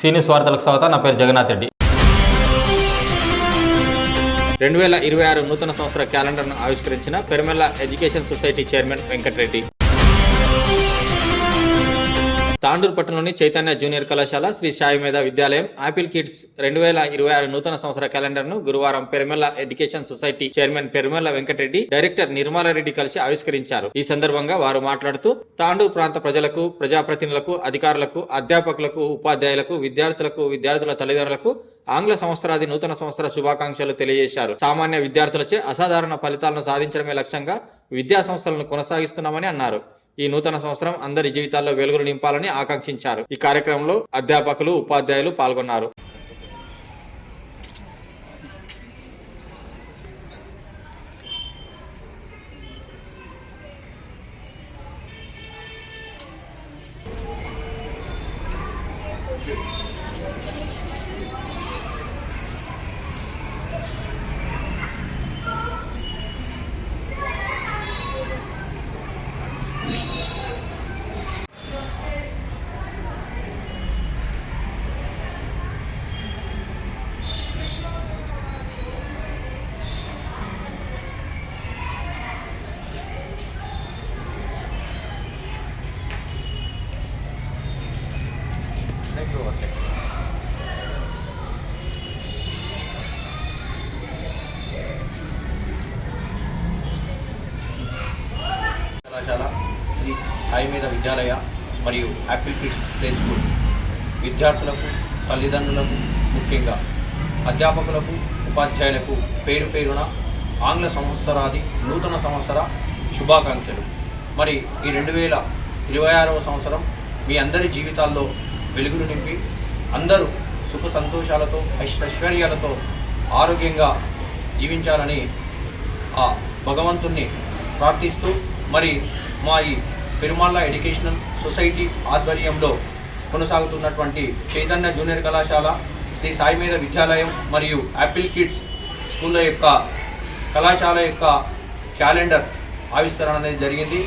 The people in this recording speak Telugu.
సీనియస్ వార్తలకు స్వాగతం. నా పేరు జగన్నాథ్ రెడ్డి. రెండు వేల ఇరవై ఆరు నూతన సంవత్సర క్యాలెండర్ను ఆవిష్కరించిన Perumalla education society chairman Venkatareddy. Tandur పట్టణంలోని చైతన్య జూనియర్ కళాశాల శ్రీ సాయి మేధ విద్యాలయం ఆపిల్ కిడ్స్ రెండు వేల ఇరవై ఆరు నూతన సంవత్సర క్యాలెండర్ను గురువారం Perumalla education society chairman Perumalla Venkatareddy director Nirmalareddy కలిసి ఆవిష్కరించారు. ఈ సందర్భంగా వారు మాట్లాడుతూ తాండూరు ప్రాంత ప్రజలకు ప్రజాప్రతినిధులకు అధికారులకు అధ్యాపకులకు ఉపాధ్యాయులకు విద్యార్థులకు విద్యార్థుల తల్లిదండ్రులకు ఆంగ్ల సంవత్సరాది నూతన సంవత్సర శుభాకాంక్షలు తెలియజేశారు. సామాన్య విద్యార్థులచే అసాధారణ ఫలితాలను సాధించడమే లక్ష్యంగా విద్యా సంస్థలను కొనసాగిస్తున్నామని అన్నారు. ఈ నూతన సంవత్సరం అందరి జీవితాల్లో వెలుగులు నింపాలని ఆకాంక్షించారు. ఈ కార్యక్రమంలో అధ్యాపకులు ఉపాధ్యాయులు పాల్గొన్నారు. కళాశాల శ్రీ మీద విద్యాలయ మరియు యాపిల్ కిడ్స్ ప్లే స్కూల్ విద్యార్థులకు తల్లిదండ్రులకు ముఖ్యంగా అధ్యాపకులకు ఉపాధ్యాయులకు పేరు పేరున ఆంగ్ల సంవత్సరాది నూతన సంవత్సర శుభాకాంక్షలు. మరి ఈ రెండు వేల ఇరవై ఆరవ సంవత్సరం మీ అందరి జీవితాల్లో వెలుగులు నింపి అందరూ సుఖ సంతోషాలతో ఐశ్వర్యాలతో ఆరోగ్యంగా జీవించాలని ఆ భగవంతుణ్ణి ప్రార్థిస్తూ మరి మా ఈ పెరుమాళ్ళ ఎడ్యుకేషనల్ సొసైటీ ఆధ్వర్యంలో కొనసాగుతున్నటువంటి చైతన్య జూనియర్ కళాశాల శ్రీ సాయి మీద విద్యాలయం మరియు యాపిల్ కిడ్స్ స్కూళ్ళ యొక్క కళాశాల యొక్క క్యాలెండర్ ఆవిష్కరణ అనేది జరిగింది.